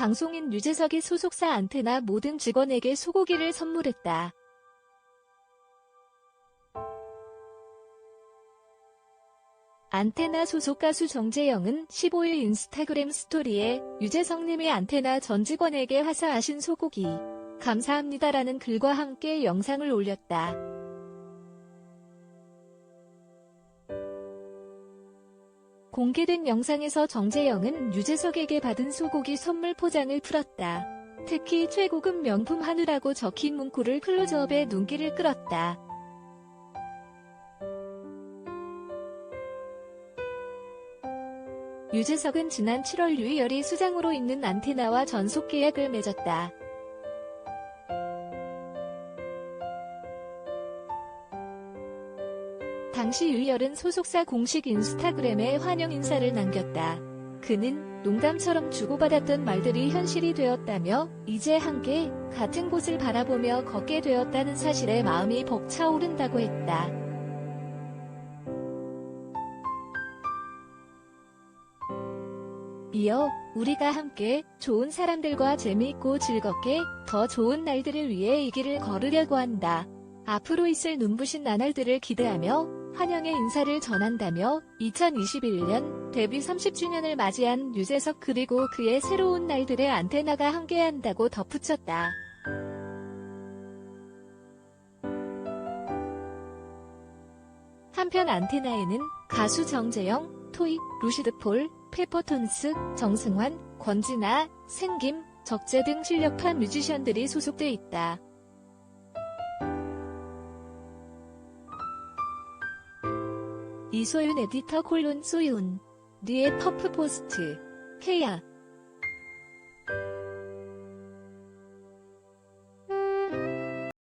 방송인 유재석이 소속사 안테나 모든 직원에게 소고기를 선물했다. 안테나 소속 가수 정재영은 15일 인스타그램 스토리에 유재석님이 안테나 전 직원에게 화사하신 소고기 감사합니다라는 글과 함께 영상을 올렸다. 공개된 영상에서 정재영은 유재석에게 받은 소고기 선물 포장을 풀었다. 특히 최고급 명품 한우라고 적힌 문구를 클로즈업에 눈길을 끌었다. 유재석은 지난 7월 유희열이 수장으로 있는 안테나와 전속 계약을 맺었다. 당시 유희열은 소속사 공식 인스타그램에 환영 인사를 남겼다. 그는 농담처럼 주고받았던 말들이 현실이 되었다며 이제 함께 같은 곳을 바라보며 걷게 되었다는 사실에 마음이 벅차오른다고 했다. 이어 우리가 함께 좋은 사람들과 재미있고 즐겁게 더 좋은 날들을 위해 이 길을 걸으려고 한다. 앞으로 있을 눈부신 나날들을 기대하며 환영의 인사를 전한다며 2021년 데뷔 30주년을 맞이한 유재석 그리고 그의 새로운 날들의 안테나가 함께한다고 덧붙였다. 한편 안테나에는 가수 정재영, 토이, 루시드 폴, 페퍼톤스, 정승환, 권진아, 생김, 적재 등 실력파 뮤지션들이 소속돼 있다. 이소윤 에디터 콜론 소윤 니의 퍼프 포스트 케야